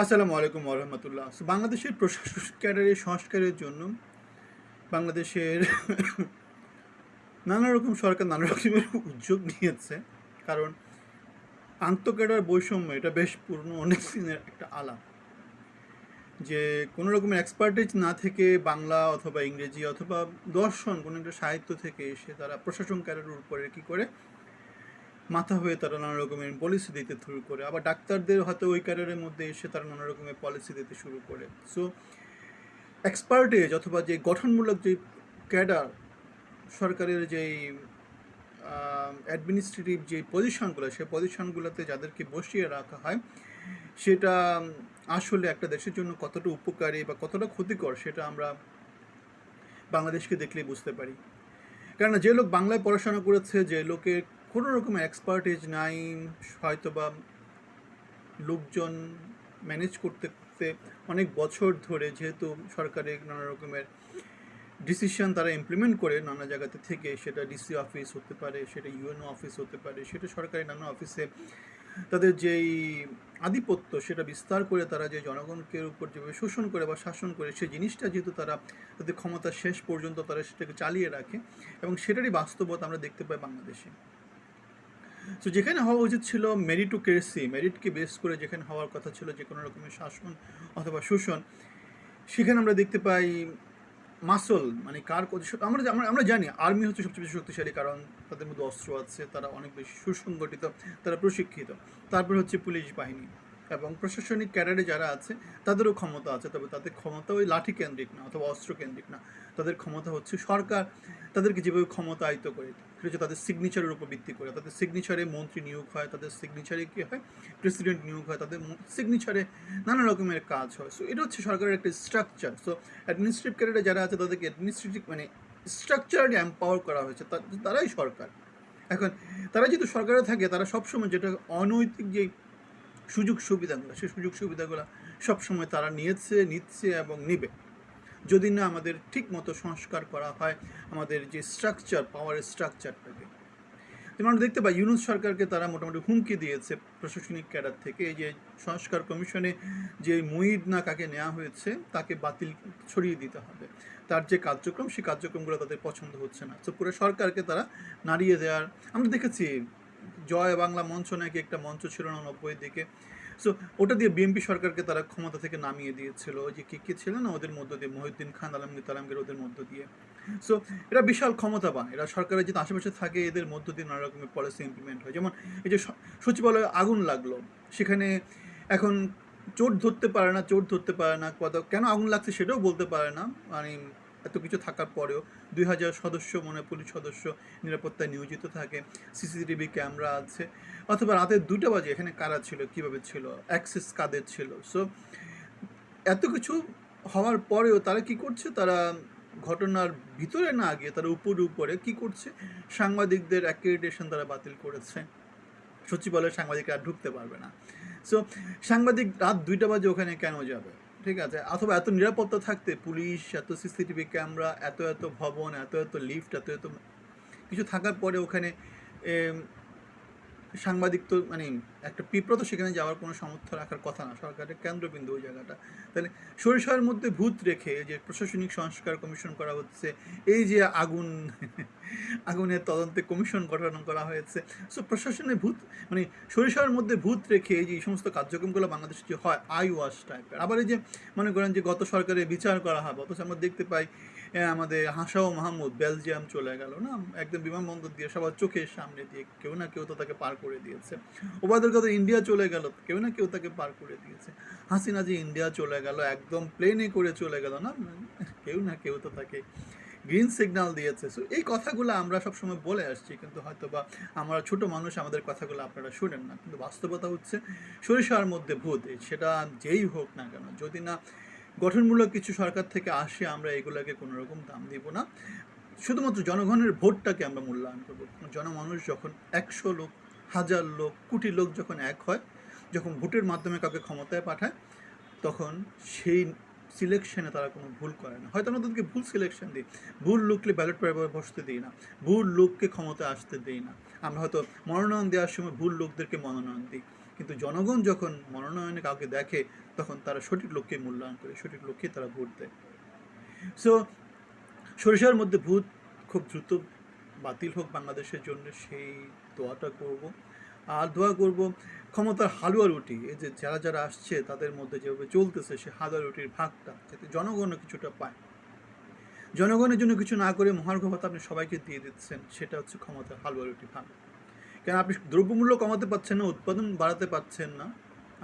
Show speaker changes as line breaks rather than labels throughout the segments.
আসসালামু আলাইকুম রহমতুল্লাহ বাংলাদেশের প্রশাসন ক্যাডারের সংস্কারের জন্য বাংলাদেশের নানা রকম সরকার নানা রকমের উদ্যোগ নিয়েছে। কারণ আন্তঃক্যাডার বৈষম্য, এটা বেশ পুরনো, অনেক দিনের একটা আলাপ। যে কোনো রকমের এক্সপার্টিজ না থেকে বাংলা অথবা ইংরেজি অথবা দর্শন, কোনো একটা সাহিত্য থেকে এসে তারা প্রশাসন ক্যাডারের উপরে কী করে মাথা হয়ে তারা নানা রকমের পলিসি দিতে শুরু করে। আবার ডাক্তারদের হয়তো ওই ক্যারিয়ারের মধ্যে এসে তারা নানা রকমের পলিসি দিতে শুরু করে। সো এক্সপার্টেজ অথবা যে গঠনমূলক যে ক্যাডার সরকারের যেই অ্যাডমিনিস্ট্রেটিভ যে পজিশনগুলো সেই পজিশনগুলোতে যাদেরকে বসিয়ে রাখা হয়, সেটা আসলে একটা দেশের জন্য কতটা উপকারী বা কতটা ক্ষতিকর সেটা আমরা বাংলাদেশকে দেখলেই বুঝতে পারি। কেননা যে লোক বাংলায় পড়াশোনা করেছে, যে লোকের কোনো রকমের এক্সপার্টিজ নাই হয়তো বা লোকজন ম্যানেজ করতে করতে অনেক বছর ধরে যেহেতু সরকারের নানা রকমের ডিসিশন তারা ইমপ্লিমেন্ট করে নানা জায়গাতে থেকে, সেটা ডিসি অফিস হতে পারে, সেটা ইউএনও অফিস হতে পারে, সেটা সরকারি নানা অফিসে তাদের যেই আধিপত্য সেটা বিস্তার করে তারা যে জনগণকে উপর যেভাবে শোষণ করে বা শাসন করে সেই জিনিসটা যেহেতু তারা তাদের ক্ষমতা শেষ পর্যন্ত তারা সেটাকে চালিয়ে রাখে এবং সেটারই বাস্তবতা আমরা দেখতে পাই বাংলাদেশে। সো যেখানে হওয়া উচিত ছিল মেরিটোক্রেসি মেরিটকে বেস করে যেখানে হওয়ার কথা ছিল যে কোনো রকমের শাসন অথবা শোষণ, সেখানে আমরা দেখতে পাই মাসল মানে কার আমরা আমরা আমরা জানি আর্মি হচ্ছে সবচেয়ে বেশি শক্তিশালী কারণ তাদের মধ্যে অস্ত্র আছে, তারা অনেক বেশি সুসংগঠিত তারা প্রশিক্ষিত। তারপর হচ্ছে পুলিশ বাহিনী এবং প্রশাসনিক ক্যাডারে যারা আছে, তাদেরও ক্ষমতা আছে, তবে তাদের ক্ষমতা ওই লাঠি কেন্দ্রিক না, অথবা অস্ত্র কেন্দ্রিক না। তাদের ক্ষমতা হচ্ছে সরকার, তাদেরকে যেভাবে ক্ষমতায়িত করে, সেটা হচ্ছে তাদের সিগনেচারের উপর ভিত্তি করে। তাদের সিগনেচারে মন্ত্রী নিয়োগ হয়, তাদের সিগনেচারে কী হয়? প্রেসিডেন্ট নিয়োগ হয়, তাদের সিগনেচারে নানা রকমের কাজ হয়। সো এটা হচ্ছে সরকারের একটা স্ট্রাকচার সো অ্যাডমিনিস্ট্রেটিভ ক্যাডারে যারা আছে, তাদেরকে অ্যাডমিনিস্ট্রেটিভ মানে স্ট্রাকচারালি এম্পাওয়ার করা হয়েছে তারাই সরকার। এখন, তারা যেহেতু সরকারে থাকে, তারা সবসময় যেটা অনৈতিক যে সুযোগ সুবিধাগুলো সেই সুযোগ সুবিধাগুলো সবসময় তারা নিয়েছে, নিচ্ছে এবং নিবে। যদি না আমাদের ঠিক মতো সংস্কার করা হয়, আমাদের যে স্ট্রাকচার পাওয়ারের স্ট্রাকচারটাকে যেমন আমরা দেখতে পাই, ইউনুস সরকারকে তারা মোটামুটি হুমকি দিয়েছে প্রশাসনিক ক্যাডার থেকে, এই যে সংস্কার কমিশনে যে মুইদ না কাকে নেওয়া হয়েছে, তাকে বাতিল ছড়িয়ে দিতে হবে। তার যে কার্যক্রম, সেই কার্যক্রমগুলো তাদের পছন্দ হচ্ছে না। তো পুরো সরকারকে তারা নাড়িয়ে দেওয়ার, আমরা দেখেছি, জয় বাংলা মঞ্চ নাকি একটা মঞ্চ ছিল না নব্বই দিকে। সো ওটা দিয়ে বিএনপি সরকারকে তারা ক্ষমতা থেকে নামিয়ে দিয়েছিল ওই যে কে কে ছিল না ওদের মধ্য দিয়ে, মহিউদ্দিন খান, আলমগীর তালামগীর ওদের মধ্য দিয়ে। সো এরা বিশাল ক্ষমতা ক্ষমতাবান। এরা সরকারের যদি আশেপাশে থাকে, এদের মধ্য দিয়ে নানা রকমের পলিসি ইমপ্লিমেন্ট হয়। যেমন এই যে সচিবালয়ে আগুন লাগল, সেখানে এখন চোট ধরতে পারে না চোট ধরতে পারে না, কত, কেন আগুন লাগছে সেটাও বলতে পারে না। মানে এত কিছু থাকার পরেও দুই হাজার সদস্য, মনে পুলিশ সদস্য নিরাপত্তায় নিয়োজিত থাকে, সিসিটিভি ক্যামেরা আছে, অথবা রাতের দুটো বাজে, এখানে কারা ছিল, কীভাবে ছিল, অ্যাক্সেস কাদের ছিল? সো এত কিছু হওয়ার পরেও তারা কি করছে? তারা ঘটনার ভিতরে না গিয়ে, তারা উপরে উপরে কি করছে? সাংবাদিকদের অ্যাক্রেডিটেশন তারা বাতিল করেছে। সচিবালয়ের সাংবাদিকরা ঢুকতে পারবে না। সো সাংবাদিক রাত দুইটা বাজে ওখানে কেন যাবে? ঠিক আছে, অথবা এত নিরাপত্তা থাকতে পুলিশ, এত সিসিটিভি ক্যামেরা, এত এত ভবন, এত এত লিফট, এত এত কিছু থাকার পরে ওখানে সাংবাদিক তো মানে একটা পিঁপড়া তো সেখানে যাওয়ার কোনো সামর্থ্য রাখার কথা না। সরকারের কেন্দ্রবিন্দু ওই জায়গাটা। তাহলে সরিষার মধ্যে ভূত রেখে যে প্রশাসনিক সংস্কার কমিশন করা হচ্ছে, এই যে আগুন, আগুনের তদন্তে কমিশন গঠন করা হয়েছে সো প্রশাসনের ভূত মানে সরিষার মধ্যে ভূত রেখে এই যে সমস্ত কার্যক্রমগুলো বাংলাদেশে যে হয় আই ওয়াশ টাইপের আবার এই যে মনে করেন যে গত সরকারে বিচার করা হবে অথচ আমরা দেখতে পাই আমাদের হাসাও মাহমুদ, বেলজিয়াম চলে গেল, না? একদম বিমানবন্দর দিয়ে সবার চোখের সামনে দিয়ে কেউ না কেউ তো তাকে পার করে দিয়েছে। ওবায়দুল কাদের ইন্ডিয়া চলে গেল, কেউ না কেউ তাকে পার করে দিয়েছে। হাসিনা যে ইন্ডিয়া চলে গেল, একদম প্লেনে করে চলে গেল না? কেউ না কেউ তো তাকে গ্রিন সিগন্যাল দিয়েছে। সো এই কথাগুলো আমরা সবসময় বলে আসছি, কিন্তু হয়তো বা আমরা ছোট মানুষ, আমাদের কথাগুলো আপনারা শুনেন না। কিন্তু বাস্তবতা হচ্ছে, সরিষার মধ্যে ভূত, সেটা যেই হোক না কেন, যদি না গঠনমূলক কিছু সরকার থেকে আসে, আমরা এগুলোকে কোনো রকম দাম দিব না। শুধুমাত্র জনগণের ভোটটাকে আমরা মূল্যায়ন করব। জনমানুষ যখন একশো লোক হাজার লোক, কোটি লোক যখন এক হয়, যখন ভোটের মাধ্যমে কাউকে ক্ষমতায় পাঠায়, তখন সেই সিলেকশনে তারা কোনো ভুল করে না। হয়তো আমরা তাদেরকে ভুল সিলেকশন দিই, ভুল লোককে ব্যালট পেপারে বসতে দিই না, ভুল লোককে ক্ষমতায় আসতে দিই না। আমরা হয়তো মনোনয়ন দেওয়ার সময় ভুল লোকদেরকে মনোনয়ন দিই, কিন্তু জনগণ যখন মনোনয়নে কাউকে দেখে, তখন তারা সঠিক লোককে মূল্যায়ন করে, সঠিক লোককে তারা ভোট দেয়। সো সরিষার মধ্যে ভূত খুব দ্রুত বাতিল হোক বাংলাদেশের জন্য, সেই দোয়াটা করব। আর দোয়া করব ক্ষমতার হালুয়া রুটি। এই যে যারা যারা আসছে, তাদের মধ্যে যেভাবে চলতেছে, সে হালুয়া রুটির ভাগটা যাতে জনগণও কিছুটা পায়। জনগণের জন্য কিছু না করে মহার্ঘ ভাতা আপনি সবাইকে দিয়ে দিচ্ছেন, সেটা হচ্ছে ক্ষমতার হালুয়া রুটি ভাগ। কেন আপনি দ্রব্যমূল্য কমাতে পারছেন না, উৎপাদন বাড়াতে পারছেন না,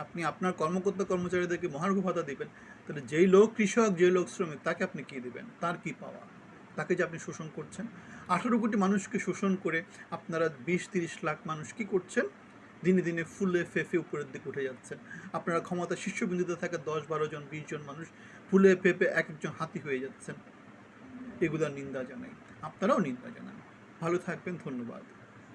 আপনি আপনার কর্মকর্তা কর্মচারীদেরকে মহার্ঘ ভাতা দিবেন, তাহলে যেই লোক কৃষক, যেই লোক শ্রমিক, তাকে আপনি কী দিবেন? তার কি পাওয়া? তাকে যে আপনি শোষণ করছেন। আঠারো কোটি মানুষকে শোষণ করে আপনারা বিশ, তিরিশ লাখ মানুষ কী করছেন? দিনে দিনে ফুলে ফেফে উপরের দিকে উঠে যাচ্ছেন। আপনারা ক্ষমতা শীর্ষবিন্দুতে থাকে দশ, বারো জন, বিশ জন মানুষ ফুলে ফেপে এক একজন হাতি হয়ে যাচ্ছেন। এগুলোর নিন্দা জানাই। আপনারাও নিন্দা জানান। ভালো থাকবেন, ধন্যবাদ।